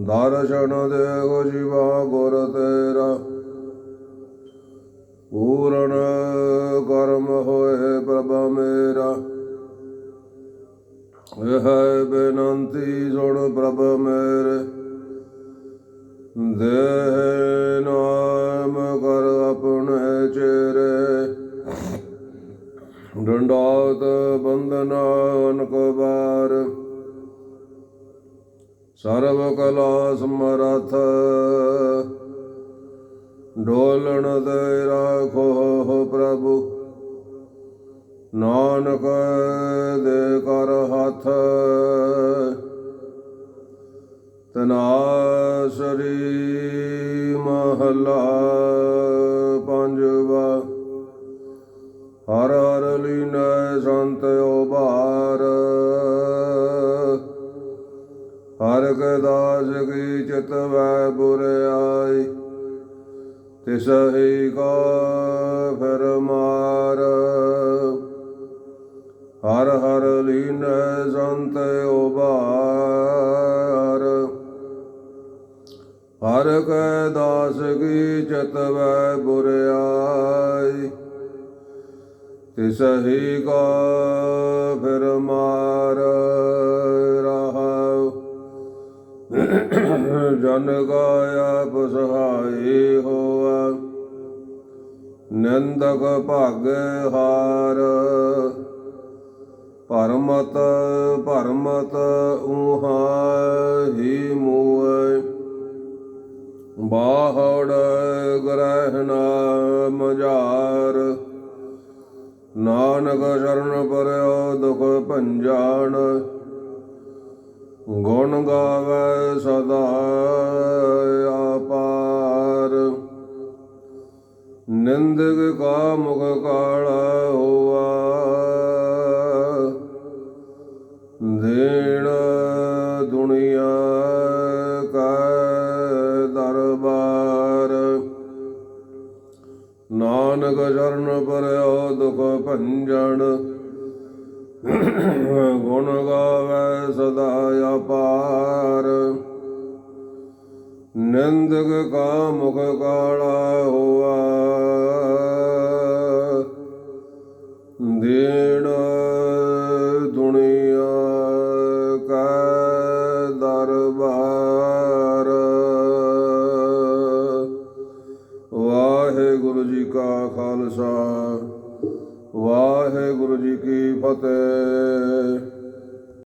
ਦਰਸ਼ਨ ਦੇਗੋ ਜੀਵਾ ਗੁਰ ਤੇਰਾ। ਪੂਰਨ ਕਰਮ ਹੋਏ ਪ੍ਰਭ ਮੇਰਾ। ਇਹ ਬੇਨੰਤੀ ਸੁਣ ਪ੍ਰਭ ਮੇਰੇ। ਦੇ ਨਾਮ ਕਰ ਆਪਣੇ ਚਿਹਰੇ। ਡੰਡਾਤ ਬੰਦਨਾਨ ਕੋ ਬਾਰ। ਸਰਬ ਕਲਾ ਸਮਰਥ। ਡੋਲਣ ਦੇ ਰਾਖੋ ਪ੍ਰਭੂ। ਨਾਨਕ ਦੇ ਕਰ ਹੱਥ। ਤਨਾਸਰੀ ਮਹਲਾ। ਦਾਸ ਕੀ ਚਿਤ ਵੈ ਬੁਰਿਆਈ ਤਿਸ ਹੀ ਕਾ ਫਿਰ ਮਾਰ। ਹਰ ਹਰ ਲੀਨ ਸੰਤ ਉਬਾਰ ਹਰ ਕੈ ਦਾਸ ਕੀ ਚਿਤ ਵੈ ਬੁਰਿਆਈ ਤਿਸ ਹੀ ਕਾ ਫਿਰ ਮਾਰ। ਰਹਾਉ ਜਨ ਗਾਇਆ ਪਸਹਾਈ ਹੋਆ ਨਿੰਦਕ ਭਾਗੇ ਹਾਰ। ਪਰਮਤ ਪਰਮਤ ਉਹਾ ਹੀ ਮੂਏ ਬਾਹੜ ਗ੍ਰਹਿਣਾ ਨਾਮ ਨਾਨਕ ਸ਼ਰਨ ਪਰਿਓ ਦੁਖ ਭੰਜਾਨ ਗੁਣ ਗਾਵੇ ਸਦਾ ਆਪਾਰ ਨਿੰਦਕ ਕਾ ਮੁਖ ਕਾਲਾ ਹੋਆ। ਦੇਣ ਦੁਨੀਆ ਕਾ ਦਰਬਾਰ। ਨਾਨਕ ਚਰਨ ਪਰਿਓ ਦੁਖ ਭੰਜਣ ਗੁਣ ਗਾਵੇ ਸਦਾ ਅਪਾਰ। ਨੰਦਕ ਕਾ ਮੁਖ ਕਾਲਾ ਹੋਆ ਦੇਣ ਦੁਨੀਆ ਕਾ ਦਰਬਾਰ। ਵਾਹਿਗੁਰੂ ਜੀ ਕਾ ਖਾਲਸਾ। ਵਾਹਿਗੁਰੂ ਜੀ ਕੀ ਫਤਿਹ।